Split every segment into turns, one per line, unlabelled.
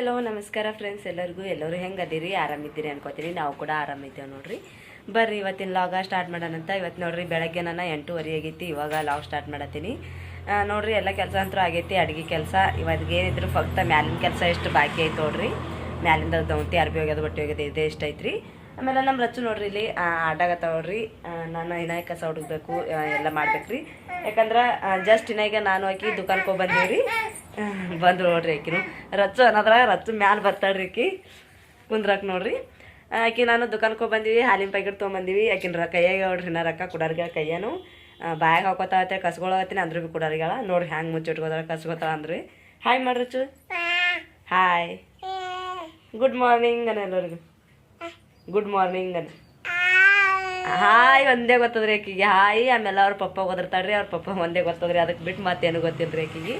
Hello ನಮಸ್ಕಾರ friends ಎಲ್ಲರಿಗೂ, ಎಲ್ಲರೂ ಹೆಂಗೆ ಅದೀರಿ ಆರಾಮಿದ್ದೀರಿ ಅನ್ಕೋತೀನಿ. ನಾವು ಕೂಡ ಆರಾಮಿದ್ದೇವೆ ನೋಡ್ರಿ. ಬರ್ರಿ, ಇವತ್ತಿನ ಲಾಗ ಸ್ಟಾರ್ಟ್ ಮಾಡೋಣಂತ ಇವತ್ತು ನೋಡ್ರಿ, ಬೆಳಗ್ಗೆ ನಾನು ಎಂಟೂವರೆ ಆಗೈತಿ ಇವಾಗ ಲಾಗ್ ಸ್ಟಾರ್ಟ್ ಮಾಡತ್ತೀನಿ. ನೋಡ್ರಿ, ಎಲ್ಲ ಕೆಲಸ ಅಂತೂ ಆಗೈತಿ. ಅಡುಗೆ ಕೆಲಸ. ಇವತ್ತಿಗೆ ಏನಿದ್ರು ಫಕ್ತ ಮ್ಯಾಲಿನ ಕೆಲಸ ಎಷ್ಟು ಬಾಕಿ ಐತೆ ನೋಡ್ರಿ. ಮ್ಯಾಲಿಂದ ದೌಂತಿ ಅರ್ಬಿ ಹೋಗ್ಯದ, ಬಟ್ಟೆ ಹೋಗ್ಯದ, ಇದೆ ಇಷ್ಟ ಐತ್ರಿ. ಆಮೇಲೆ ನಮ್ಮ ರಚ್ಚು ನೋಡ್ರಿ ಇಲ್ಲಿ ನೋಡ್ರಿ ನಾನು ಇನ್ನ ಕಸ ಹುಡುಕ್ಬೇಕು ಎಲ್ಲ ಮಾಡ್ಬೇಕ್ರಿ. ಯಾಕಂದ್ರೆ ಜಸ್ಟ್ ಇನ್ನಾಗ ನಾನು ಹಾಕಿ ದುಕಾನ್ಗೆ ಹೋಗಿ ಬಂದೀವ್ರಿ. ಬಂದ್ರು ನೋಡ್ರಿ ಆಕಿನು. ರಚ್ಚು ಅನ್ನೋದ್ರ ರಚ್ಚು ಮ್ಯಾಲ ಬರ್ತಾಳ್ರಿ ಆಕಿ. ಕುಂದ್ರಕ್ ನೋಡ್ರಿ. ಆಕಿ ನಾನು ದುಕಾನ್ಗೆ ಬಂದೀವಿ, ಹಾಲಿನ ಪ್ಯಾಕೆಟ್ ತೊಗೊಂಬಂದೀವಿ. ಆಕಿನ ಕೈಯಾಗ ನೋಡ್ರಿ ನಾ ರೊಕ್ಕ ಕೊಡೋರ್ಗ ಕೈಯನು. ಬಾಯಾಗ ಹಾಕೋತಾವತ್ತೆ ಕಸ್ಕೊಳತ್ತೀನಿ ಅಂದ್ರೂ ಭೀ ಕುಡಾರಿಗಳ ನೋಡ್ರಿ ಹ್ಯಾಂಗೆ ಮುಚ್ಚಿಟ್ಕೋತಾಳ ಕಸ್ಕೊತಾಳ ಅಂದ್ರಿ. ಹಾಯ್ ಮಾಡ್ರಿ ಚು ಹಾಯ್ ಗುಡ್ ಮಾರ್ನಿಂಗ್ ಅನ್ನ ಎಲ್ಲರಿಗೂ. ಗುಡ್ ಮಾರ್ನಿಂಗ್ ಅನ್ನ ಹಾಯ್ ಒಂದೇ ಗೊತ್ತದ್ರಿ ಆಕಿಗೆ. ಹಾಯ್ ಆಮೇಲೆ ಅವ್ರ ಪಪ್ಪ ಓದಿರ್ತಾಳ್ರಿ ಅವ್ರ ಪಪ್ಪ ಒಂದೇ ಗೊತ್ತದ್ರಿ. ಅದಕ್ಕೆ ಬಿಟ್ಟು ಮತ್ತೇನು ಗೊತ್ತಿಲ್ರಿ ಆಕಿಗೆ.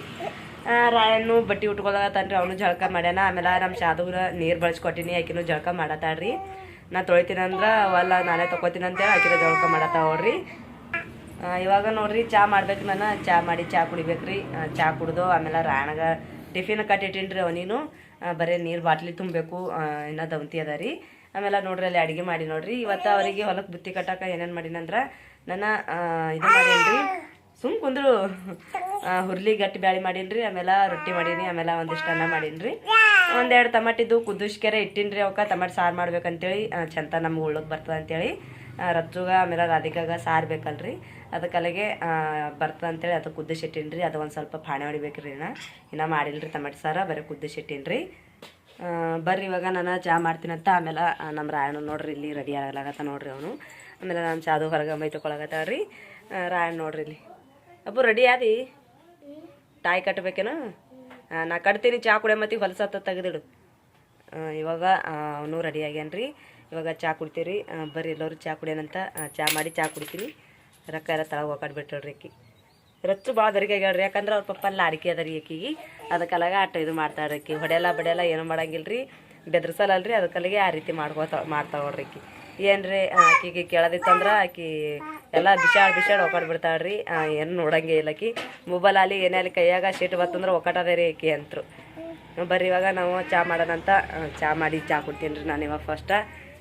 ರಾಯಣ್ಣು ಬಟ್ಟೆ ಉಟ್ಕೊಳಕತ್ತಾನ್ರಿ ಅವನು ಜಳಕ ಮಾಡ್ಯಾನ. ಆಮೇಲೆ ನಮ್ಮ ಶಾದೂರ ನೀರು ಬಳಸ್ಕೊಟ್ಟಿನಿ, ಆಕಿನೂ ಜಳಕ ಮಾಡತ್ತಾಳ್ರಿ ನಾ ತೊಳಿತೀನಿ ಅಂದ್ರೆ ಅವಲ್ಲ ನಾನೇ ಅಂತೇಳಿ ಆಕಿನ ಜಳಕ ಮಾಡತ್ತಾವ್ರಿ ಇವಾಗ ನೋಡ್ರಿ ಚಾ ಮಾಡ್ಬೇಕು ನಾನು. ಚಾ ಮಾಡಿ ಚಾ ಕುಡಿಬೇಕ್ರಿ. ಚಾ ಕುಡ್ದು ಆಮೇಲೆ ರಾಯಣಗ ಟಿಫಿನ್ ಕಟ್ಟಿಟ್ಟಿನ್ರಿ ಅವನೀನು. ಬರೀ ನೀರು ಬಾಟ್ಲಿ ತುಂಬಬೇಕು. ಇನ್ನೂ ದವಂತಿ ಅದ ರೀ. ಆಮೇಲೆ ನೋಡ್ರಿ ಅಲ್ಲಿ ಅಡುಗೆ ಮಾಡಿ ನೋಡ್ರಿ. ಇವತ್ತು ಅವರಿಗೆ ಹೊಲಕ್ಕೆ ಬುತ್ತಿ ಕಟ್ಟಕ್ಕೆ ಏನೇನು ಮಾಡಿನಂದ್ರೆ ನನ್ನ ಇದು ಮಾಡೀನ್ರಿ. ಸುಮ್ ಕುಂದ್ರು ಹುರ್ಲಿ ಗಟ್ಟಿ ಬ್ಯಾಳಿ ಮಾಡೀನ್ರಿ, ಆಮೇಲೆ ರೊಟ್ಟಿ ಮಾಡೀನಿ, ಆಮೇಲೆ ಒಂದಿಷ್ಟು ಅನ್ನ ಮಾಡೀನ್ರಿ. ಒಂದೆರಡು ಟಮಾಟಿದ್ದು ಕುದಿಸ್ಕೆರೆ ಇಟ್ಟಿನ್ರಿ ಅವಕ್ಕೆ ಟಮಾಟಿ ಸಾರು ಮಾಡ್ಬೇಕಂತೇಳಿ ಚಂದ ನಮ್ಗೆ ಉಳ್ಳೋಕ್ ಬರ್ತದೆ ಅಂತೇಳಿ ರಜ್ಜುಗ, ಆಮೇಲೆ ರಾಧಿಕಾಗ ಸಾರು ಬೇಕಲ್ರಿ ಅದಕ್ಕೆ ಅಲ್ಲಿಗೆ ಬರ್ತದೆ ಅಂತೇಳಿ ಅದು ಕುದಿಸಿಟ್ಟಿನ್ರಿ ಅದು ಒಂದು ಸ್ವಲ್ಪ ಫಾಣೆ ಹೊಡಿಬೇಕ್ರಿ ಇನ್ನ. ಇನ್ನೂ ಮಾಡಿಲ್ರಿ ಟಮಾಟಿ ಸಾರು, ಬರೀ ಕುದಿಸಿಟ್ಟಿನ್ರಿ ರೀ ಬರ್ರಿ ಇವಾಗ ನಾನು ಚಹಾ ಮಾಡ್ತೀನಂತ. ಆಮೇಲೆ ನಮ್ಮ ರಾಯಣ್ಣ ನೋಡ್ರಿ, ಇಲ್ಲಿ ರೆಡಿ ಆಗಲಾಗತ್ತ ನೋಡ್ರಿ ಅವನು. ಆಮೇಲೆ ನಾನು ಚಾದು ಹೊರಗೆ ಮೈ ತೊಗೊಳಗತ್ತಾಳ್ರಿ ರಾಯಣ್ಣ ನೋಡ್ರಿ ಇಲ್ಲಿ. ಅಪ್ಪು ರೆಡಿ ಆದಿ? ತಾಯಿ ಕಟ್ಟಬೇಕೇನು? ನಾ ಕಟ್ತೀನಿ ಚಾ ಕುಡಿಯೋ ಮತ್ತೆ ಹೊಲಸತ್ತ ತೆಗೆದಿಡು. ಇವಾಗ ಅವನು ರೆಡಿ ಆಗ್ಯಾನ್ರಿ. ಇವಾಗ ಚಾ ಕುಡ್ತೀರಿ ಆ, ಬರ್ರಿ ಎಲ್ಲರೂ ಚಾ ಕುಡಿಯೋಣಂತ ಚಾ ಮಾಡಿ ಚಾ ಕುಡಿತೀನಿ. ರೊಕ್ಕ ಎಲ್ಲ ತಳಗ ಹೋಗಾಡ್ಬಿಟ್ರಿ ಆಕಿ ರಚ್ಚು ಭಾಳ ದರಿಗೆ ಆಗ್ಯಾಳ್ರಿ. ಯಾಕಂದ್ರೆ ಅವ್ರ ಪಪ್ಪ ಲಾರಿಕೆ ಅದ ರೀ ಆಕಿಗೆ ಅದಕ್ಕೆಲ್ಲಾಗ ಆಟ ಇದು ಮಾಡ್ತಾಳ್ರಿ ಆಕಿ ಹೊಡೆಯಲ್ಲ ಬಡಿಯಲ್ಲ ಏನೂ ಮಾಡಂಗಿಲ್ಲ ರೀ ಬೆದ್ರಸಲ್ಲಲ್ರಿ. ಅದಕ್ಕಲ್ಲಿಗೆ ಆ ರೀತಿ ಮಾಡ್ಕೋತ ನೋಡ್ರಿ ಆಕಿ ರೀ ಆಕಿಗೆ ಕೇಳೋದಿತ್ತಂದ್ರೆ ಆಕಿ ಎಲ್ಲ ಬಿಸಾಡ್ ಬಿಸಾಡ್ ಬಿಡ್ತಾಳ್ರಿ. ಏನು ನೋಡಂಗೆ ಇಲ್ಲಕಿ ಮೊಬೈಲ್ ಅಲ್ಲಿ ಏನೇ ಅಲ್ಲಿ ಕೈಯಾಗ ಶೀಟ್ ಬತ್ತಂದ್ರೆ ಒಕ್ಕಟದೇ ರೀ ಆಕಿ ಅಂತರು. ಬರ್ರಿ ಇವಾಗ ನಾವು ಚಾ ಮಾಡೋಣಂತ ಚಾ ಮಾಡಿ ಚಾ ಕೊಡ್ತೀನಿ ರೀ ನಾನು ಇವಾಗ ಫಸ್ಟ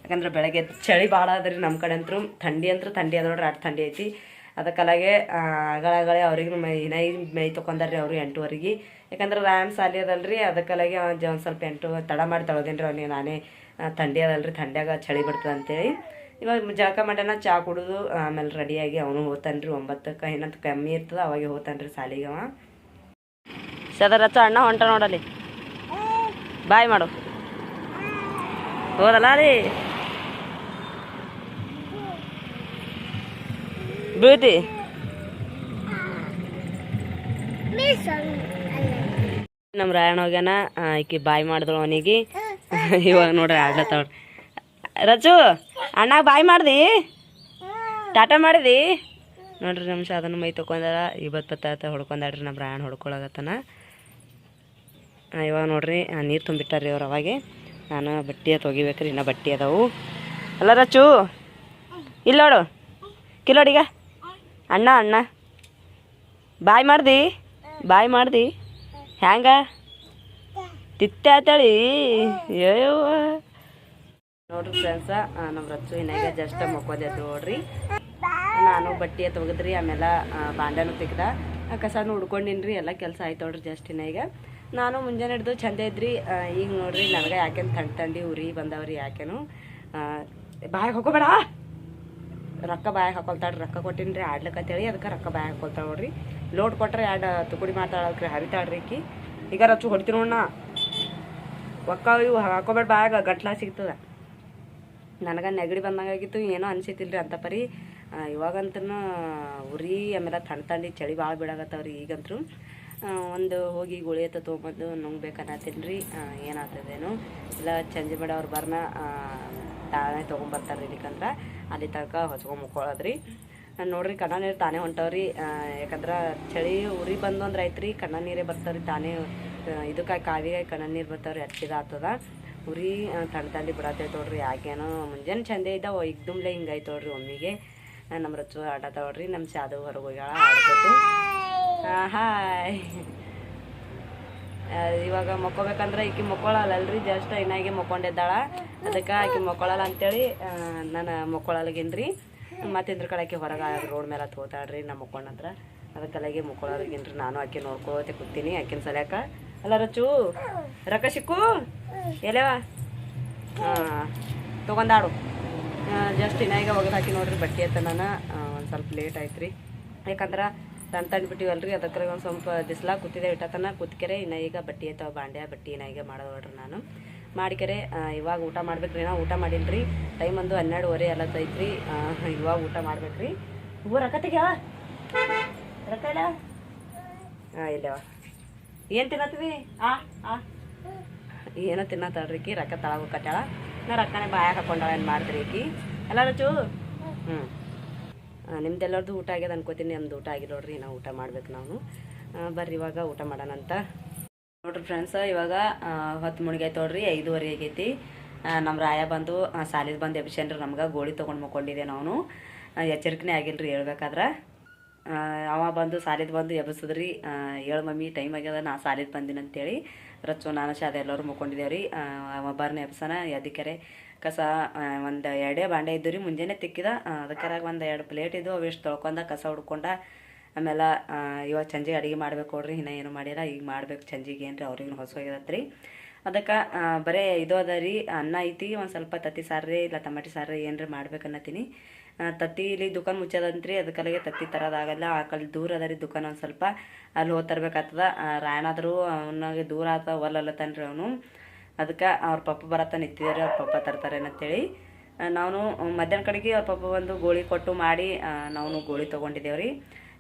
ಯಾಕಂದ್ರೆ ಬೆಳಗ್ಗೆ ಚಳಿ ಭಾಳ ಅದ ರೀ ನಮ್ಮ ಕಡೆ ಅಂತೂ ಥಂಡಿ ಅಂತೂ ಥಂಡಿ ಅದ ನೋಡ್ರಿ ಅಷ್ಟು ಥಂಡಿ ಐತಿ. ಅದಕ್ಕಲಾಗೆ ಅಗಳಗಳೇ ಅವ್ರಿಗೆ ಮೈ ನೈ ಮೈ ತೊಗೊಂಡಾರ್ರಿ ಅವರು ಎಂಟುವರೆಗೆ. ಯಾಕಂದ್ರೆ ರಾಯನ್ ಸಾಲಿ ಅದಲ್ರಿ, ಅದಕ್ಕಲಾಗೆ ಒಂದು ಸ್ವಲ್ಪ ಎಂಟು ತಡ ಮಾಡಿ ತಳೋದೇನ್ರಿ ಅವ್ನಿಗೆ ನಾನೇ. ಥಂಡಿ ಅದಲ್ರಿ, ಥಂಡ್ಯಾಗ ಚಳಿ ಬಿಡ್ತದೆ ಅಂತೇಳಿ ಇವಾಗ ಜಳಕ ಮಾಡ್ಯಾನ ಚಾ ಕುಡಿದು, ಆಮೇಲೆ ರೆಡಿಯಾಗಿ ಅವನು ಹೋಗ್ತಾನ್ರಿ ಒಂಬತ್ತಕ್ಕೆ, ಏನಂತ ಕಮ್ಮಿ ಇರ್ತದೆ, ಅವಾಗೆ ಹೋಗ್ತಾನ್ರಿ ಸಾಲಿಗೆ ಅವ. ಸದರಚ್ಚ ಅಣ್ಣ ಹೊಂಟ ನೋಡಲಿ ಬಾಯ್ ಮಾಡು. ಹೋದಲ್ಲ ರೀ? ಬೀಳ್ತಿ ನಮ್ಮ ರಾಯಣ್ಣ ಹೋಗ್ಯಾನ ಈಕಿ ಬಾಯ್ ಮಾಡಿದ್ರು ಅವನಿಗೆ. ಇವಾಗ ನೋಡ್ರಿ ಆಡ್ಲತ್ತವ್ರಿ ರಜು, ಅಣ್ಣ ಬಾಯ್ ಮಾಡ್ದಿ? ಟಾಟಾ ಮಾಡಿದಿ? ನೋಡ್ರಿ ನಮ್ಮ ಸಾಧನ ಮೈ ತೊಕೊಂಡಾರ ಇವತ್ತು ಬತ್ತಾತ ಹೊಡ್ಕೊಂಡಾಡ್ರಿ ನಮ್ಮ ರಾಯಣ್ಣ ಹೊಡ್ಕೊಳಗತ್ತನ ಇವಾಗ ನೋಡ್ರಿ ನೀರು ತುಂಬಿಟ್ಟಾರ್ರಿ ಅವ್ರು ಅವಾಗೆ. ನಾನು ಬಟ್ಟೆ ತೊಗೀಬೇಕ್ರಿ ಇನ್ನೂ ಬಟ್ಟೆ ಅದಾವು. ಅಲ್ಲ ರಚು ಇಲ್ಲ ನೋಡು. ಕಿಲೋಡಿಗ ಅಣ್ಣ ಅಣ್ಣ. ಬಾಯ್ ಮಾಡ್ದಿ? ಬಾಯ್ ಮಾಡ್ದಿ? ಹ್ಯಾಂಗ? ತಿತ್ತೆ ಆತಳಿ ಅಯ್ಯವ್ವ. ನೋಡ್ರಿ ಫ್ರೆಂಡ್ಸ ನಮ್ಮ ರಚ್ಚು ಇನ್ನಾಗ ಜಸ್ಟ್ ಮಕ್ಕೋದೈತಿ ನೋಡ್ರಿ. ನಾನು ಬಟ್ಟೆ ತೊಗದ್ರಿ, ಆಮೇಲೆ ಬಾಂಡನು ತೆಗ್ದ ಕಸನು ಹುಡ್ಕೊಂಡಿನ್ರಿ ಎಲ್ಲ ಕೆಲಸ ಆಯ್ತು ನೋಡ್ರಿ ಜಸ್ಟ್ ಇನ್ನಾಗ. ನಾನು ಮುಂಜಾನೆ ಹಿಡ್ದು ಚಂದ ಇದ್ರಿ ಈಗ ನೋಡ್ರಿ ನನಗೆ ಯಾಕೆನ್ ತಂಡ ತಂಡಿ ಉರಿ ಬಂದವ್ರಿ ಯಾಕೆನು. ಬಾಯಿಗೆ ಹಾಕೋಬೇಡ ರೊಕ್ಕ ಬಾಯಾಗ ಹಾಕೊಳ್ತಾಳ್ರಿ, ರೊಕ್ಕ ಕೊಟ್ಟಿನ್ರಿ ಆಡ್ಲಕ್ಕಂತೇಳಿ ಅದಕ್ಕೆ ರೊಕ್ಕ ಬಾಯಾಗ ಹಾಕೊಳ್ತಾಳ ನೋಡ್ರಿ. ಲೋಡ್ ಕೊಟ್ರೆ ಎರಡು ತುಕುಡಿ ಮಾಡ್ತಾಳ್ರಿ ಹರಿತಾಳ್ರಿ ಈಗ ರಚ್ಚು ಹೊಡ್ತೀನಿ ನೋಡ್ನ ಒಕ್ಕ ಇವು ಹಾಕೋಬೇಡ, ಬಾಯಾಗ ಗಟ್ಲ ಸಿಗ್ತದ. ನನಗೆ ನೆಗಡಿ ಬಂದಂಗಾಗಿತ್ತು, ಏನೋ ರೀ ಅಂತ ಪರಿ. ಇವಾಗಂತೂ ಉರಿ ಆಮೇಲೆ ತಣ್ಣ ತಂಡಿ ಚಳಿ ಭಾಳ ಬಿಡಾಕತ್ತವ್ರಿ ಈಗಂತೂ ಒಂದು ಹೋಗಿ ಗುಳಿ ಎತ್ತ ತೊಗೊಂಬಂದು ನುಂಗ್ಬೇಕನ್ನತ್ತೀನಿ ರೀ ಏನಾಗ್ತದೇನು ಇಲ್ಲ, ಚಂಜಿ ಮೇಡ ಅವ್ರು ಬರ್ನ ತಾನೇ ತೊಗೊಂಬರ್ತಾರೆ ಇಲ್ಲಿಕಂದ್ರೆ. ಅಲ್ಲಿ ತನಕ ಹೊಚ್ಕೊಂಡ್ ಮುಕ್ಕೊಳ್ಳೋದ್ರಿ ನೋಡ್ರಿ, ಕಣ್ಣ ನೀರು ತಾನೇ ಹೊಂಟವ್ರಿ. ಯಾಕಂದ್ರೆ ಚಳಿ ಉರಿ ಬಂದು ಅಂದ್ರೆ ಐತ್ರಿ ಕಣ್ಣ ನೀರೇ ಬರ್ತಾವ್ರಿ ತಾನೇ. ಇದಕ್ಕಾಗಿ ಕಾವಿಗಾಗಿ ಕಣ್ಣ ನೀರು ಬರ್ತಾವ್ರಿ ಹಚ್ಚಿದ ಆಗ್ತದ ಉರಿ ತಂಡ ತಣ್ಣ ತಂಡಿ ಬಿಡತ್ತೈತೆ ನೋಡ್ರಿ ಯಾಕೇನೋ ಮುಂಜಾನೆ ಚಂದೇ ಇದ್ದಾವ ಇಗ್ದುಮ್ಲೆ ಹಿಂಗಾಯ್ತು ನೋಡ್ರಿ ಒಮ್ಮಿಗೆ. ನಮ್ಮ ರಚು ಆಟ ನಮ್ಮ ಶಾದು ಹೊರಗೆ ಹೋಗ್ಯಾಳ ಆಡ್ಕೊತು ಹಾಯ್. ಇವಾಗ ಮಕ್ಕೋಬೇಕಂದ್ರೆ ಈಕಿ ಮಕ್ಕೊಳ್ಳಲ್ಲಲ್ರಿ ಜಸ್ಟ್ ಇನ್ನಾಗೆ ಮಕ್ಕೊಂಡಿದ್ದಾಳ. ಅದಕ್ಕೆ ಆಕಿ ಮಕ್ಕೊಳಲ್ಲ ಅಂತೇಳಿ ನಾನು ಮಕ್ಕೊಳಲ್ಗೇನ್ರಿ. ಮತ್ತೆ ಇದ್ರ ಕಡೆ ಆಕೆ ಹೊರಗೆ ರೋಡ್ ಮೇಲೆ ಹೋತಾಳ್ರಿ ನಾ ಮಕ್ಕೊಂಡಂತ್ರ. ಅಲ್ಲಿಗೆ ಮಕ್ಕೊಳಲ್ಗೇನ್ರಿ, ನಾನು ಆಕೆ ನೋಡ್ಕೋತೆ ಕೂತೀನಿ, ಆಕಿನ ಸಲ್ಯಾಕ. ಅಲ್ಲ ರಚು ರೊಕ್ಕ ಸಿಕ್ಕು ತಗೊಂಡಾಡು ಹಾಂ ಜಸ್ಟ್ ಇನ್ನಾಗ ಒಗೆದು ಹಾಕಿ ನೋಡ್ರಿ ಬಟ್ಟೆ ಅಂತ ನಾನು ಒಂದು ಸ್ವಲ್ಪ ಲೇಟ್ ಆಯ್ತು ರೀ ಯಾಕಂದ್ರೆ ತಂದು ತಣ್ಣ ಬಿಟ್ಟಿವಲ್ರಿ ಅದಕ್ಕೆ ಒಂದು ಸ್ವಲ್ಪ ಬಿಸಿಲಾಗ ಕೂತಿದೆ ಇಟ್ಟತನ. ಕೂತ್ಕೆರೆ ಇನ್ನು ಈಗ ಬಟ್ಟೆ ಐತಾವ ಬಾಂಡ್ಯ, ಬಟ್ಟೆ ಇನ್ನ ಈಗ ಮಾಡೋದು ನೋಡ್ರಿ ನಾನು. ಮಾಡಿಕೆರೆ ಇವಾಗ ಊಟ ಮಾಡ್ಬೇಕ್ರಿ. ನಾವು ಊಟ ಮಾಡಿಲ್ರಿ. ಟೈಮ್ ಒಂದು ಹನ್ನೆರಡುವರೆ ಎಲ್ಲ ಐತ್ರಿ ಇವಾಗ ಊಟ ಮಾಡ್ಬೇಕ್ರಿ. ಹೂ ರೊಕ್ಕ ತೆಗ್ಯಾವ? ಹಾಂ ಏನು ತಿನ್ನತ್ತೀವಿ ಆ ಆ. ಏನೋ ತಿನ್ನತ್ತಾಳ್ರಿ ರೊಕ್ಕ ತಳಗ ಕಟ್ಟಾಳ ನಾ ರೊಕ್ಕನೇ ಬಾಯಾಗ ಹಾಕೊಂಡಾಳ, ಏನು ಮಾಡಿದ್ರಿ ಈಕಿ? ಎಲ್ಲ ರಚು? ಹ್ಞೂ ನಿಮ್ದೆಲ್ಲರದು ಊಟ ಆಗ್ಯದ ಅನ್ಕೋತೀನಿ, ನಮ್ದು ಊಟ ಆಗಿಲ್ಲ ನೋಡ್ರಿ, ನಾವು ಊಟ ಮಾಡ್ಬೇಕು ನಾವು. ಬರ್ರಿ ಇವಾಗ ಊಟ ಮಾಡೋಣ ಅಂತ. ನೋಡ್ರಿ ಫ್ರೆಂಡ್ಸ್ ಇವಾಗ ಹೊತ್ತು ಮುಳುಗೈತೆ ನೋಡ್ರಿ, ಐದುವರೆ ಆಗೈತಿ. ನಮ್ಮ ರಾಯ ಬಂದು ಸಾಲಿದ ಬಂದು ಎಬ್ಸೇನ್ರಿ ನಮ್ಗೆ, ಗೋಳಿ ತೊಗೊಂಡು ಮಕ್ಕೊಂಡಿದ್ದೆ ನಾವು ಎಚ್ಚರಿಕೆನೇ ಆಗಿಲ್ರಿ ಹೇಳ್ಬೇಕಾದ್ರೆ. ಅವ ಬಂದು ಸಾಲಿದ್ ಬಂದು ಎಬ್ಸದ್ರಿ. ಹೇಳು ಮಮ್ಮಿ ಟೈಮ್ ಆಗ್ಯದ ನಾ ಸಾಲಿದ್ ಬಂದಿನಿ ಅಂತೇಳಿ ರಚ್ಚು ನಾನು ಶಾದ ಎಲ್ಲರೂ ಮುಕ್ಕೊಂಡಿದ್ದೇವ್ರಿ ಅವ ಬರ್ನ ಎಬ್ಸನ ಎದಕ್ಕೆರೆ ಕಸ ಒಂದು ಎರಡೇ ಬಾಂಡೆ ಇದ್ದು ರೀ ಮುಂಜಾನೆ ತಿಕ್ಕಿದ. ಅದಕ್ಕರಾಗ ಒಂದು ಎರಡು ಪ್ಲೇಟ್ ಇದ್ದು ಅವಿಷ್ಟು ತೊಳ್ಕೊಂಡ ಕಸ ಹುಡ್ಕೊಂಡ ಆಮೇಲೆ ಇವಾಗ ಸಂಜೆ ಅಡುಗೆ ಮಾಡ್ಬೇಕು ನೋಡ್ರಿ ಇನ್ನ ಏನು ಮಾಡಿಲ್ಲ ಈಗ ಮಾಡ್ಬೇಕು ಚಂಜಿಗೆ ಏನ್ರಿ ಅವ್ರಿಗೆ ಹೊಸ ರೀ ಅದಕ್ಕೆ ಬರೇ ಇದು ಅದ ರೀ ಅನ್ನ ಐತಿ ಒಂದು ಸ್ವಲ್ಪ ತತ್ತಿ ಸಾರ್ರಿ ಇಲ್ಲ ಟಮಾಟಿ ಸಾರ್ರಿ ಏನ್ರಿ ಮಾಡ್ಬೇಕು ಅನ್ನತ್ತೀನಿ. ಆ, ತತ್ತಿ ಇಲ್ಲಿ ದುಕಾನ್ ಮುಚ್ಚದಂತ್ರಿ ಅದಕ್ಕಲ್ಲಿಗೆ ತತ್ತಿ ತರೋದಾಗಲ್ಲ, ಆ ಕಡೆ ದೂರ ಅದ ರೀ ದುಕಾನ್ ಒಂದು ಸ್ವಲ್ಪ. ಅಲ್ಲಿ ಹೋಗಿ ತರಬೇಕಾಗ್ತದ. ರಾಯಣಾದ್ರು ಅವನಾಗೆ ದೂರ ಆತ ಒಲ್ಲಲ್ಲತಾನ್ರಿ ಅವನು. ಅದಕ್ಕೆ ಅವ್ರ ಪಪ್ಪ ಬರತ್ತ ನಿಂತಿದ್ದಾರೆ ಅವ್ರ ಪಪ್ಪ ತರ್ತಾರೇನಂತೇಳಿ ನಾನು ಮಧ್ಯಾಹ್ನ ಕಡೆಗೆ ಅವ್ರ ಪಪ್ಪ ಬಂದು ಗೋಳಿ ಕೊಟ್ಟು ಮಾಡಿ ನಾವು ಗೋಳಿ ತೊಗೊಂಡಿದ್ದೇವ್ರಿ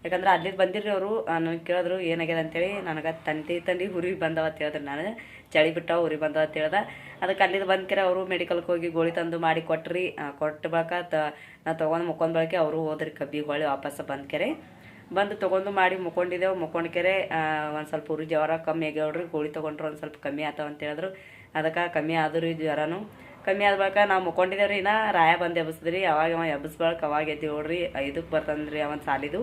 ಯಾಕಂದ್ರೆ ಅಲ್ಲಿ ಬಂದಿರ್ರಿ ಅವರು ನನಗೆ ಕೇಳಿದ್ರು, ಏನಾಗ್ಯದ ಅಂತೇಳಿ. ನನಗೆ ತಂದೆ ತಂದೆ ಹುರಿ ಬಂದವ ಅಂತ ಹೇಳಿದ್ರು ನಾನು. ಚಳಿ ಬಿಟ್ಟಾವ ಉರಿ ಬಂದವ ಅಂತ ಹೇಳ್ದೆ. ಅದಕ್ಕೆ ಅಲ್ಲಿದ್ದು ಬಂದ್ಕೆರೆ ಅವರು ಮೆಡಿಕಲ್ಗೆ ಹೋಗಿ ಗೋಳಿ ತಂದು ಮಾಡಿ ಕೊಟ್ರಿ. ಕೊಟ್ಟ ಬಳಿಕ ತ, ನಾ ತೊಗೊಂಡು ಮುಕ್ಕೊಂಡ್ ಬಳಕೆ ಅವರು ಹೋದ್ರಿ ಕಬ್ಬಿಗೆ ಹೊಳ್ಳಿ ವಾಪಸ್ ಬಂದ್ಕೆರೆ. ಬಂದು ತೊಗೊಂಡು ಮಾಡಿ ಮುಕ್ಕೊಂಡಿದ್ದೆವು ಮುಕ್ಕೊಂಡ್ಕೆರೆ ಒಂದು ಸ್ವಲ್ಪ ಉರಿ ಜ್ವರ ಕಮ್ಮಿ ಆಗ್ಯಾವ್ರಿ. ಗೋಳಿ ತೊಗೊಂಡ್ರು ಒಂದು ಸ್ವಲ್ಪ ಕಮ್ಮಿ ಆತಾವ ಅಂತ ಹೇಳಿದ್ರು. ಅದಕ್ಕೆ ಕಮ್ಮಿ ಆದ್ರಿ ಜ್ವರನು. ಕಮ್ಮಿ ಆದ ಬಳಿಕ ನಾವು ಮುಕ್ಕೊಂಡಿದ್ದೇವ್ರಿ ಇನ್ನ ರಾಯ ಬಂದು ಎಬ್ಬಿಸಿದ್ರಿ ಅವಾಗ ಅವ ಎಬ್ಸ್ಬಳಕ ಅವಾಗ ಎದ್ದಿ ನೋಡ್ರಿ. ಐದಕ್ಕೆ ಬರ್ತಂದ್ರಿ ಅವನ್ ಸಾಲಿದು.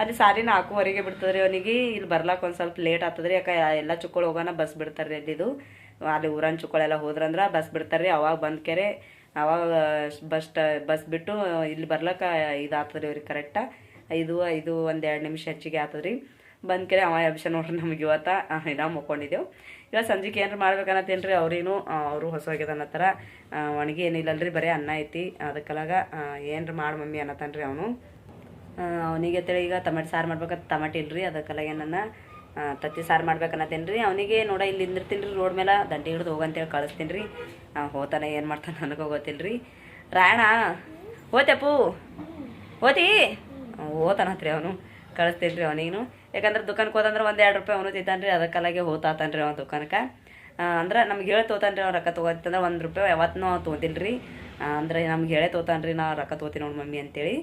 ಅಲ್ಲಿ ಸಾರಿನ ನಾಲ್ಕುವರೆಗೆ ಬಿಡ್ತದ್ರಿ ಅವನಿಗೆ. ಇಲ್ಲಿ ಬರ್ಲಾಕ ಒಂದು ಸ್ವಲ್ಪ ಲೇಟ್ ಆಗ್ತದ್ರಿ. ಯಾಕೆ, ಎಲ್ಲ ಚುಕ್ಕೊಳ ಹೋಗೋಣ ಬಸ್ ಬಿಡ್ತಾರ್ರಿ ಅಲ್ಲಿದು ಅಲ್ಲಿ ಊರನ್ ಚುಕ್ಕಳೆಲ್ಲ ಹೋದ್ರಂದ್ರೆ ಬಸ್ ಬಿಡ್ತಾರ್ರಿ. ಅವಾಗ ಬಂದ್ಕೆರೆ ಅವಾಗ ಬಸ್ ಬಸ್ ಬಿಟ್ಟು ಇಲ್ಲಿ ಬರ್ಲಾಕ ಇದು ಅವ್ರಿಗೆ ಕರೆಕ್ಟ ಐದು ಐದು, ಒಂದು ಎರಡು ನಿಮಿಷ ಹೆಚ್ಚಿಗೆ ಆಗ್ತದ್ರಿ. ಬಂದ್ಕೆರೆ ಅವ ಎಬ್ಷನ್ ನೋಡ್ರಿ ನಮಗೆ ಇವತ್ತ ನಾವು ಮುಕ್ಕೊಂಡಿದ್ದೆವು ಇವಾಗ ಸಂಜೆಗೆ ಏನಾರು ಮಾಡ್ಬೇಕನ್ನತ್ತೇನ್ರಿ ಅವ್ರೇನು ಅವರು ಹೊಸ ಅನ್ನತ್ತಾರ. ಒಣಗಿ ಏನಿಲ್ಲಲ್ರಿ, ಬರೀ ಅನ್ನ ಐತಿ. ಅದಕ್ಕಲಾಗ ಏನ್ರ ಮಾಡಿ ಮಮ್ಮಿ ಅನ್ನತಾನ್ರಿ ಅವನು. ಅವನಿಗೆ ತಿಳಿ ಈಗ ಟಮಾಟಿ ಸಾರು ಮಾಡ್ಬೇಕಂತ ಟಮಾಟಿ ಇಲ್ರಿ, ಅದಕ್ಕೆಲ್ಲ ಏನನ್ನ ತತ್ತಿ ಸಾರು ಮಾಡ್ಬೇಕನ್ನತ್ತೇನು ರೀ ಅವನಿಗೆ ನೋಡ ಇಲ್ಲಿ ನಿಂದಿರ್ತೀನಿ ರೀ ರೋಡ್ ಮೇಲೆ, ದಂಡಿ ಹಿಡಿದು ಹೋಗಂತೇಳಿ ಕಳಿಸ್ತೀನಿ ರೀ ಹೋತಾನೆ ಏನು ಮಾಡ್ತಾನೆ ನನಗೂ ಗೊತ್ತಿಲ್ಲ ರೀ ರಾಯಣ ಓತೆಪ್ಪು ಓತಿ ಓತಾನತ್ರಿ ಅವನು ಕಳಿಸ್ತೀನಿ ರೀ ಅವನಿಗೂ ಯಾಕಂದ್ರೆ ದುಕಾನಕ್ಕೆ ಹೋದಂದ್ರೆ ಒಂದು ಎರಡು ರೂಪಾಯಿ ಅವನು ತಿಂತಾನೆ ರೀ ಅದಕ್ಕಲ್ಲಾಗೆ ಹೋತಾತಾನೆ ರೀ ಅವನ ದುಕಾನಕ್ಕೆ ಅಂದ್ರೆ ನಮ್ಗೆ ಹೇಳಿ ತೋತಾನೆ ರೀ ಅವ್ನು ರೊಕ್ಕ ತೊಗೊತಂದ್ರೆ ಒಂದು ರೂಪಾಯಿ ಯಾವತ್ತೂ ತೊಗೊತಿಲ್ಲ ರೀ ಅಂದ್ರೆ ನಮ್ಗೆ ಹೇಳೇ ತೋತಾನೆ ರೀ ನಾ ರೊಕ್ಕ ತೊಗೋತೀನಿ ನೋಡಿ ಮಮ್ಮಿ ಅಂತೇಳಿ.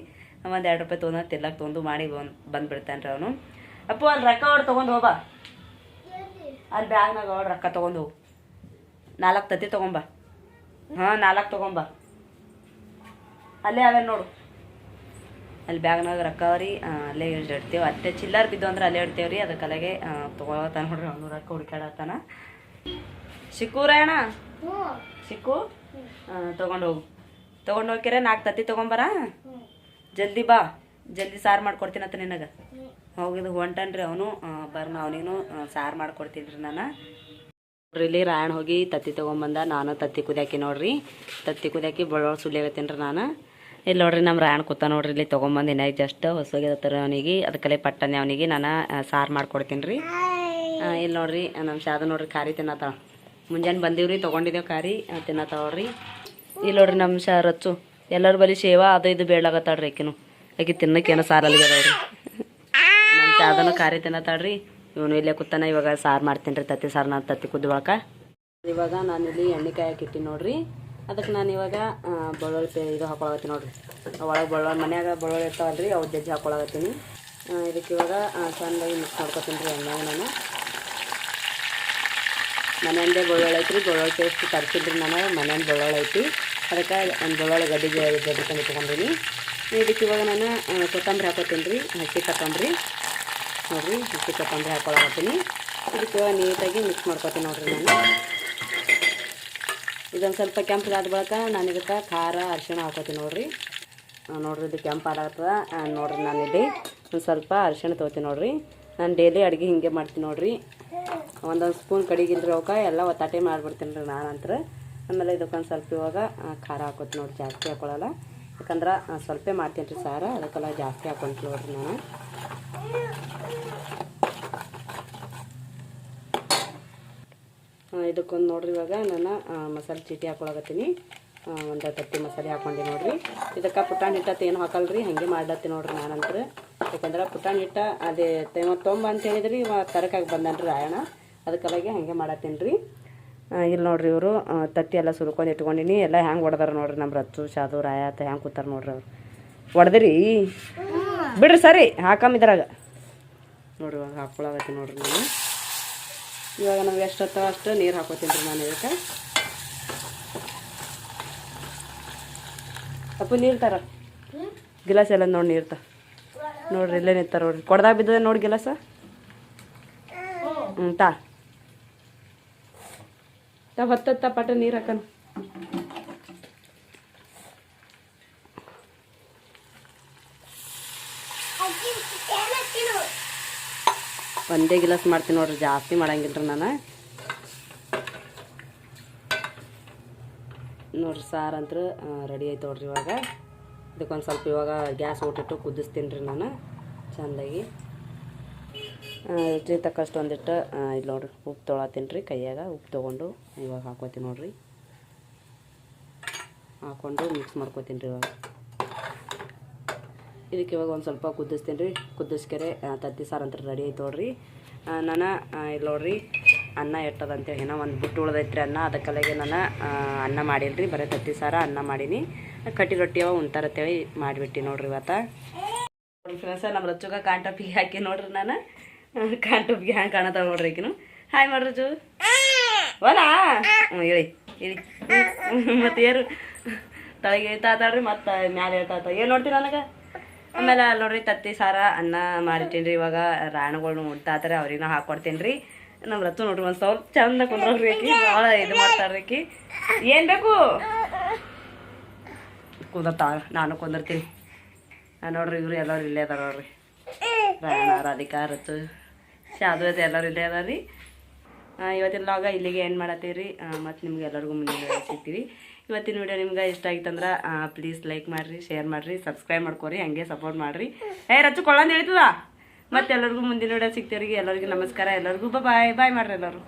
ಒಂದು ಎರಡು ರೂಪಾಯಿ ತೊಗೊಂಡು ತಿರ್ಲಾಕ್ ತೊಗೊಂಡು ಮಾಡಿ ಬಂದು ಬಂದ್ಬಿಡ್ತಾನೆ ಅವನು. ಅಪ್ಪ ಅಲ್ಲಿ ರೊಕ್ಕ ಅವ್ರು ತೊಗೊಂಡು ಹೋಗ ಅಲ್ಲಿ ಬ್ಯಾಗ್ನಾಗ ಅವ್ರು ರೊಕ್ಕ ತೊಗೊಂಡು ಹೋಗು. ನಾಲ್ಕು ತತ್ತಿ ತೊಗೊಂಬ ಹಾಂ ನಾಲ್ಕು ತೊಗೊಂಬ ಅಲ್ಲೇ ಅವೇ ನೋಡು. ಅಲ್ಲಿ ಬ್ಯಾಗ್ನಾಗ ರೊಕ್ಕ ಅವ್ರಿ ಅಲ್ಲೇ ಇಡ್ತೇವೆ ಅತ್ತೆ ಚಿಲ್ಲರ್ ಬಿದ್ದು ಅಂದ್ರೆ ಅಲ್ಲೇ ಇಡ್ತೇವೆ ರೀ. ಅದಕ್ಕೆ ಅಲ್ಲಿಗೆ ತೊಗೊಳತಾನ ನೋಡ್ರಿ ಅವನು ರೊಕ್ಕ ಹುಡುಕಾಡತ್ತಾನ ಸಿಕ್ಕೂರಣ್ಣ ಸಿಕ್ಕು ತೊಗೊಂಡು ಹೋಗು. ತೊಗೊಂಡು ಹೋಗ್ಯಾರ ನಾಲ್ಕು ತತ್ತಿ ತೊಗೊಂಬರ ಜಲ್ದಿ ಬಾ, ಜಲ್ದಿ ಸಾರು ಮಾಡ್ಕೊಡ್ತೀನಂತ ನಿನಗೆ. ಹೋಗಿದ್ದು ಹೊಂಟನ್ರಿ ಅವನು ಬರ್ನ ಅವನಿಗೂ ಸಾರು ಮಾಡ್ಕೊಡ್ತೀನಿ ರೀ ನಾನು. ನೋಡ್ರಿ, ಇಲ್ಲಿ ರಾಯಣ ಹೋಗಿ ತತ್ತಿ ತೊಗೊಂಬಂದ, ನಾನು ತತ್ತಿ ಕುದಿಯಾಕಿ ನೋಡ್ರಿ. ತತ್ತಿ ಕುದಿಯಾಕಿ ಬೆಳ್ಳೊಳ್ಳು ಸುಲಿಯಾಗತ್ತೀನಿ ರೀ ನಾನು. ಇಲ್ಲಿ ನೋಡ್ರಿ ನಮ್ಮ ರಾಯಣ ಕೂತ ನೋಡ್ರಿ, ಇಲ್ಲಿ ತೊಗೊಂಬಂದು ಇನ್ನ ಜಸ್ಟ್ ಹೊಸೋಗಿದತ್ತಾರ ಅವನಿಗೆ ಅದಕ್ಕಲ್ಲೇ ಪಟ್ಟನೆ ಅವನಿಗೆ ನಾನು ಸಾರು ಮಾಡ್ಕೊಡ್ತೀನಿ ರೀ ಇಲ್ಲಿ ನೋಡ್ರಿ ನಮ್ಮ ಶಾದ ನೋಡ್ರಿ ಖಾರಿ ತಿನ್ನತ್ತಾಳ. ಮುಂಜಾನೆ ಬಂದೀವ್ರಿ ತೊಗೊಂಡಿದ್ದೇವೆ ಖಾರಿ ನೋಡ್ರಿ. ಇಲ್ಲಿ ನೋಡ್ರಿ ನಮ್ಮ ಶಾ ರಚ್ಚು. ಎಲ್ಲರ ಬಳಿ ಸೇವಾ ಅದು ಇದು ಬೇಡಾಗತ್ತಾಳ್ರಿ ಆಕಿನು. ಆಕೆ ತಿನ್ನಕ್ಕೆ ಏನೋ ಸಾರು ಅಲ್ಲಿಗದವ್ರಿ ನಮ್ಮ ಶಾದನು ಖಾರಿ ತಿನ್ನತ್ತಾಳ್ರಿ. ಇವನು ಇಲ್ಲೇ ಕೂತಾನ, ಇವಾಗ ಸಾರು ಮಾಡ್ತೀನಿ ರೀ ತತ್ತಿ ಸಾರು ನಾನು ತತ್ತಿ ಕುದ್ದು ಬಳಕ ಇವಾಗ ನಾನು ಇಲ್ಲಿ ಎಣ್ಣೆ ಕಾಯಕ್ಕೆ ಇಟ್ಟಿನಿ ನೋಡ್ರಿ. ಅದಕ್ಕೆ ನಾನು ಇವಾಗ ಬಳ್ಳೊಳ್ಳಿ ಪೇ ಇದು ಹಾಕೊಳಗತ್ತೀನಿ ನೋಡ್ರಿ. ಒಳಗೆ ಬೆಳ್ಳುಳ್ಳಿ, ಮನ್ಯಾಗ ಬೆಳ್ಳುಳ್ಳಿ ಇರ್ತಾವಲ್ರಿ ಅವು ಜಜ್ಜಿ ಹಾಕೊಳಗತ್ತೀನಿ ಇದಕ್ಕೆ ಇವಾಗ ಸಣ್ಣದಾಗಿ ಮಿಕ್ಸ್ ಮಾಡ್ಕೊತೀನಿ ರೀ ಎಣ್ಣೆಗೆ ನಾನು. ಮನೆಯಿಂದೇ ಬೆಳ್ಳುಳ್ಳಿ ಐತ್ರಿ, ಬೆಳ್ಳುಳ್ಳಿ ಪೇಸ್ಟ್ ತರಿಸಿದ್ರಿ ನಾನು ಮನೆಯಿಂದ ಬೆಳ್ಳುಳ್ಳಿ ಐತಿ. ಅದಕ್ಕೆ ಒಂದು ಬೆಳ್ಳುಳ್ಳಿ ಗಡ್ಡಿಗೆ ಗಡ್ಡಿ ತಂದು ತೊಗೊಂಡಿನಿ ಇದಕ್ಕೆ ಇವಾಗ ನಾನು ಕೊತ್ತಂಬರಿ ಹಾಕೋತೀನಿ ರೀ ಹಸಿ ಕೊತ್ತಂಬರಿ. ನೋಡಿರಿ, ಹಸಿ ಕೊತ್ತಂಬರಿ ಹಾಕೊಳಕತ್ತೀನಿ ಇದಕ್ಕೆ ನೀಟಾಗಿ ಮಿಕ್ಸ್ ಮಾಡ್ಕೊತೀನಿ ನೋಡಿರಿ ನಾನು. ಇದೊಂದು ಸ್ವಲ್ಪ ಕೆಂಪಗಾದ ಬಳಿಕ ನಾನು ಇದಕ್ಕೆ ಖಾರ, ಅರಿಶಿಣ ಹಾಕೋತೀನಿ ನೋಡಿರಿ. ನೋಡ್ರಿ ಇದು ಕೆಂಪು ಆಗತ್ತದ ನೋಡ್ರಿ ನಾನು ಇಲ್ಲಿ ಒಂದು ಸ್ವಲ್ಪ ಅರಿಶಿಣ ತೊಗೋತೀನಿ ನೋಡ್ರಿ. ನಾನು ಡೈಲಿ ಅಡುಗೆ ಹಿಂಗೆ ಮಾಡ್ತೀನಿ ನೋಡ್ರಿ. ಒಂದೊಂದು ಸ್ಪೂನ್ ಕಡಿಗಿಲ್ರಿ ಅವಕ್ಕೆ, ಎಲ್ಲ ಒತ್ತಾಟೆ ಮಾಡಿಬಿಡ್ತೀನಿ ರೀ ನಾನಂತ್ರ. ಆಮೇಲೆ ಇದಕ್ಕೊಂದು ಸ್ವಲ್ಪ ಇವಾಗ ಖಾರ ಹಾಕೋದು ನೋಡಿ, ಜಾಸ್ತಿ ಹಾಕೊಳ್ಳಲ್ಲ ಯಾಕಂದ್ರೆ ಸ್ವಲ್ಪ ಮಾಡ್ತೀನಿ ರೀ ಸಾರ, ಅದಕ್ಕೆಲ್ಲ ಜಾಸ್ತಿ ಹಾಕೊಂಡು ನೋಡ್ರಿ ನಾನು. ಇದಕ್ಕೊಂದು ನೋಡ್ರಿ ಇವಾಗ, ನಾನು ಮಸಾಲೆ ಚೀಟಿ ಹಾಕೊಳಕತ್ತೀನಿ. ಒಂದು ತತ್ತಿ ಮಸಾಲೆ ಹಾಕೊಂಡೆ ನೋಡ್ರಿ. ಇದಕ್ಕೆ ಪುಟಾಣಿ ಹಿಟ್ಟ ಏನು ಹಾಕಲ್ರಿ, ಹಾಗೆ ಮಾಡ್ಲತ್ತೀನಿ ನೋಡ್ರಿ ನಾನಂತ್ರ. ಯಾಕಂದ್ರೆ, ಪುಟಾಣಿ ಹಿಟ್ಟ ಅದೇ ತೊಂಬ ಅಂತ ಹೇಳಿದ್ರಿ ತರಕಾಗಿ ಬಂದನ್ರಿ ರಾಯಣ. ಅದಕ್ಕಾಗಿ ಹಾಗೆ ಮಾಡತ್ತೀನಿ ರೀ ಇಲ್ಲಿ ನೋಡ್ರಿ ಇವರು ತತ್ತಿ ಎಲ್ಲ ಸುಲ್ಕೊಂಡು ಇಟ್ಕೊಂಡಿನಿ. ಎಲ್ಲ ಹ್ಯಾಂಗೆ ಹೊಡೆದಾರ ನೋಡ್ರಿ ನಮ್ಮ ರತ್ತು, ಶಾದು, ರಾಯ ಅಂತ ಹೆಂಗೆ ಕೂತಾರ ನೋಡ್ರಿ ಅವ್ರು. ಹೊಡೆದ್ರಿ ಬಿಡ್ರಿ ಸರಿ ಹಾಕಂಬಿದ್ರಾಗ ನೋಡ್ರಿ ಇವಾಗ ಹಾಕೊಳಕತ್ತೀನಿ ನೋಡ್ರಿ ನಾನು. ಇವಾಗ ನಮ್ಗೆ ಎಷ್ಟು ಹತ್ತೋ ಅಷ್ಟು ನೀರು ಹಾಕೋತೀನಿ ರೀ ನಾನು ಇದಕ್ಕೆ. ಅಪ್ಪ ನೀರು ತರ. ಗಿಲಾಸ್ ಎಲ್ಲ ನೋಡಿ ನೀರು ತ. ನೋಡ್ರಿ ಇಲ್ಲೇ ನಿಂತಾರ ನೋಡ್ರಿ. ಕೊಡ್ದಾಗ ಬಿದ್ದದ ನೋಡಿ ಗಿಲಾಸ? ಹ್ಞೂ ತಾ. ತಾ ಹತ್ತತ್ತ ಪಟ ನೀರು ಹಾಕನ್ ಒಂದೇ ಗಿಲಾಸ್ ಮಾಡ್ತೀನಿ ನೋಡ್ರಿ, ಜಾಸ್ತಿ ಮಾಡಂಗಿಲ್ರಿ ನಾನು. ನೋಡ್ರಿ ಸಾರು ಅಂತೂ ರೆಡಿ ಆಯ್ತು ನೋಡ್ರಿ ಇವಾಗ. ಇದಕ್ಕೊಂದು ಸ್ವಲ್ಪ ಇವಾಗ ಗ್ಯಾಸ್ ಊಟಿಟ್ಟು ಕುದಿಸ್ತೀನಿ ರೀ ನಾನು, ಚೆಂದಾಗಿ. ರುಚಿ ತಕ್ಕಷ್ಟು ಒಂದಿಟ್ಟು ಇಲ್ಲಿ ನೋಡ್ರಿ, ಉಪ್ಪು ತೊಗೊಳತ್ತೀನಿ ರೀ ಕೈಯಾಗ, ಉಪ್ಪು ತೊಗೊಂಡು ಇವಾಗ ಹಾಕೋತೀನಿ ನೋಡ್ರಿ. ಹಾಕ್ಕೊಂಡು ಮಿಕ್ಸ್ ಮಾಡ್ಕೋತೀನಿ ರೀ ಇವಾಗ. ಇದಕ್ಕೆ ಇವಾಗ ಒಂದು ಸ್ವಲ್ಪ ಕುದಿಸ್ತೀನಿ ರೀ. ಕುದಿಸ್ಕೆರೆ ತತ್ತಿ ಸಾರು ಅಂತ ರೆಡಿ ಆಯ್ತು ನೋಡ್ರಿ. ನಾನು ಇಲ್ಲಿ ನೋಡ್ರಿ, ಅನ್ನ ಎಟ್ಟದಂತೇಳಿ ಏನೋ ಒಂದು ಬಿಟ್ಟು ಉಳ್ದೈತ್ರಿ ಅನ್ನ. ಅದಕ್ಕಲ್ಲಾಗೆ ನಾನು ಅನ್ನ ಮಾಡಿಲ್ರಿ ಬರೀ ತತ್ತಿ ಸಾರ, ಅನ್ನ ಮಾಡೀನಿ. ಕಟ್ಟಿ ರೊಟ್ಟಿ ಅವ ಉಂತಾರ ಅಂತೇಳಿ ಮಾಡಿಬಿಟ್ಟು ನೋಡ್ರಿ ಇವತ್ತ. ಫ್ರೆಂಡ್ಸ ನಮ್ಮ ರಚ್ಚುಗ ಕಾಂಟಪ್ಪಿಗೆ ಹಾಕಿ ನೋಡ್ರಿ ನಾನು. ಕಾಂಟಪ್ಪಿಗೆ ಹ್ಯಾಂಗೆ ಕಾಣತಾವ ನೋಡ್ರಿ ಆಕಿನು ಹಾಯ್ ಮಾಡ್ರಿ ರಚ್ಚು ವಲಾ ಹ್ಞೂ ಹೇಳಿ ಹೇಳಿ ಮತ್ತೆ ಏರು. ತಳಗೆ ಇಳ್ತಾತಾಳ್ರಿ ಮತ್ತೆ ಮ್ಯಾಲೆ ಹೇಳ್ತಾತ ಏನು ನೋಡ್ತೀರಿ ನನಗೆ? ಆಮೇಲೆ ಅಲ್ಲಿ ನೋಡ್ರಿ ತತ್ತಿ, ಸಾರ, ಅನ್ನ ಮಾಡಿಟ್ಟೀನಿ ರೀ ಇವಾಗ ರಾಣಗಳು ಉಣ್ತಾತಾರೆ ಅವ್ರಿಗೆ ಹಾಕೊಡ್ತೀನಿ ರೀ ನಮ್ಮ ರತ್ತು ನೋಡ್ರಿ, ಒಂದು ಸ್ವಲ್ಪ ಚಂದ ಕುಂದ್ರಿ ಆಕಿ ಭಾಳ ಇದು ಮಾಡ್ತಾರ್ರಿ ಆಕಿ ಏನು ಬೇಕು? ಕುಂದರ್ತಾಳ, ನಾನು ಕುಂದಿರ್ತೀನಿ. ನೋಡ್ರಿ, ಇವರು ಎಲ್ಲರೂ ಇಲ್ಲೇ ಅದಾರ ನೋಡ್ರಿ. ರಾಣ, ರಾಧಿಕಾ ರತ್ತು ಶಾದು ಅದು ಎಲ್ಲರೂ ಇಲ್ಲೇ ಅದಾರ ರೀ ಇವತ್ತಿನ ಲಾಗ ಇಲ್ಲಿಗೆ ಏನು ಮಾಡತ್ತೀವಿ ರೀ ಮತ್ತು ನಿಮ್ಗೆ ಎಲ್ಲರಿಗೂ ಮುಂದೆ ಸಿಗ್ತೀವಿ ಇವತ್ತಿನ ವಿಡಿಯೋ ನಿಮ್ಗೆ ಇಷ್ಟ ಆಗಿತ್ತಂದ್ರೆ ಪ್ಲೀಸ್ ಲೈಕ್ ಮಾಡಿರಿ ಶೇರ್ ಮಾಡಿರಿ ಸಬ್ಸ್ಕ್ರೈಬ್ ಮಾಡ್ಕೊರಿ, ಹಂಗೆ ಸಪೋರ್ಟ್ ಮಾಡಿರಿ. ಏ, ರಚ್ಚು ಕೊಳ್ಳಂದು ಹೇಳ್ತದ? ಮತ್ತೆ ಎಲ್ಲರಿಗೂ ಮುಂದಿನ ವಿಡಿಯೋ ಸಿಗ್ತೀವ್ರಿಗೆ ಎಲ್ಲರಿಗೂ ನಮಸ್ಕಾರ. ಎಲ್ಲರಿಗೂ ಬಾಯ್ ಬಾಯ್ ಮಾಡ್ರಿ ಎಲ್ಲರೂ.